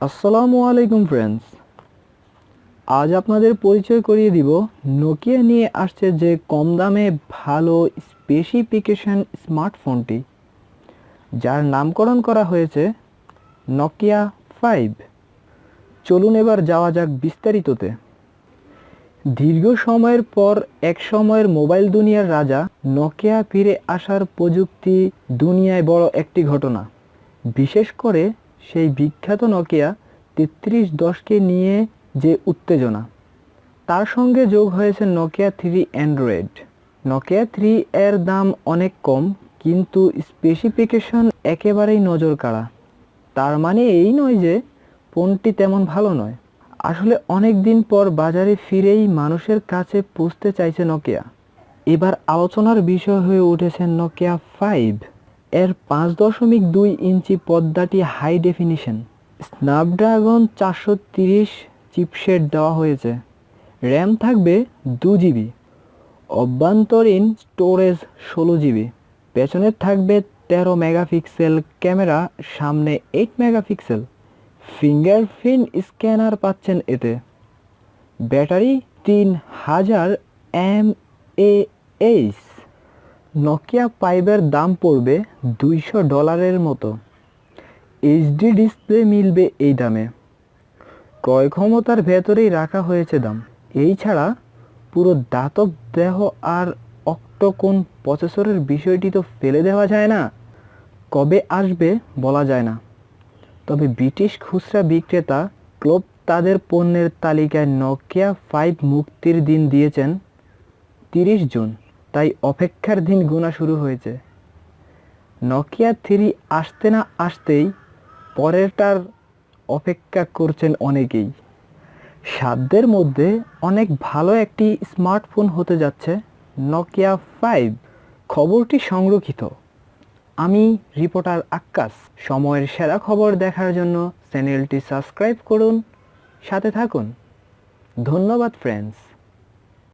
আসসালামু আলাইকুম ফ্রেন্ডস আজ আপনাদের পরিচয় করিয়ে দিব নোকিয়া নিয়ে আসছে যে কম দামে ভালো স্পেসিফিকেশন স্মার্টফোনটি যার নামকরণ করা হয়েছে নকিয়া ফাইভ চলুন এবার যাওয়া যাক বিস্তারিততে। দীর্ঘ সময়ের পর এক সময়ের মোবাইল দুনিয়ার রাজা নকিয়া ফিরে আসার প্রযুক্তি দুনিয়ায় বড় একটি ঘটনা। বিশেষ করে সেই বিখ্যাত নকিয়া তেত্রিশ দশকে নিয়ে যে উত্তেজনা, তার সঙ্গে যোগ হয়েছে Nokia three Android. Nokia three এর দাম অনেক কম, কিন্তু স্পেসিফিকেশন একেবারেই নজর কাড়া তার মানে এই নয় যে ফোনটি তেমন ভালো নয়। আসলে অনেক দিন পর বাজারে ফিরেই মানুষের কাছে পৌঁছতে চাইছে নকিয়া। এবার আলোচনার বিষয় হয়ে উঠেছে নকিয়া ফাইভ। এর পাঁচ দশমিক দুই ইঞ্চি পর্দাটি হাই ডেফিনিশন স্ন্যাপড্রাগন চারশো তিরিশ চিপসেট দেওয়া হয়েছে। র্যাম থাকবে দু জিবি অভ্যন্তরীণ স্টোরেজ ষোলো জিবি পেছনের থাকবে তেরো মেগাপিক্সেল ক্যামেরা সামনে এইট মেগাপিক্সেল ফিঙ্গারপ্রিন্ট স্ক্যানার পাচ্ছেন এতে। ব্যাটারি তিন হাজার এম এইচ নকিয়া ফাইভের দাম পড়বে দুইশো ডলারের মতো। এইচডি ডিসপ্লে মিলবে এই দামে। ক্রয় ক্ষমতার ভেতরেই রাখা হয়েছে দাম। এই ছাড়া পুরো দাতব দেহ আর অক্টোকোন প্রসেসরের বিষয়টি তো ফেলে দেওয়া যায় না। কবে আসবে বলা যায় না। তবে ব্রিটিশ খুচরা বিক্রেতা ক্লোব তাদের পণ্যের তালিকায় নকিয়া ফাইভ মুক্তির দিন দিয়েছেন তিরিশ জুন। তাই অপেক্ষার দিন গোনা শুরু হয়েছে। নকিয়া থ্রি আসতে না আসতেই পরেরটার অপেক্ষা করছেন অনেকেই। সাধ্যের মধ্যে অনেক ভালো একটি স্মার্টফোন হতে যাচ্ছে নকিয়া ফাইভ। খবরটি সংরক্ষিত। আমি রিপোর্টার আক্কাস সময়ের সেরা খবর দেখার জন্য চ্যানেলটি সাবস্ক্রাইব করুন। সাথে থাকুন। ধন্যবাদ ফ্রেন্ডস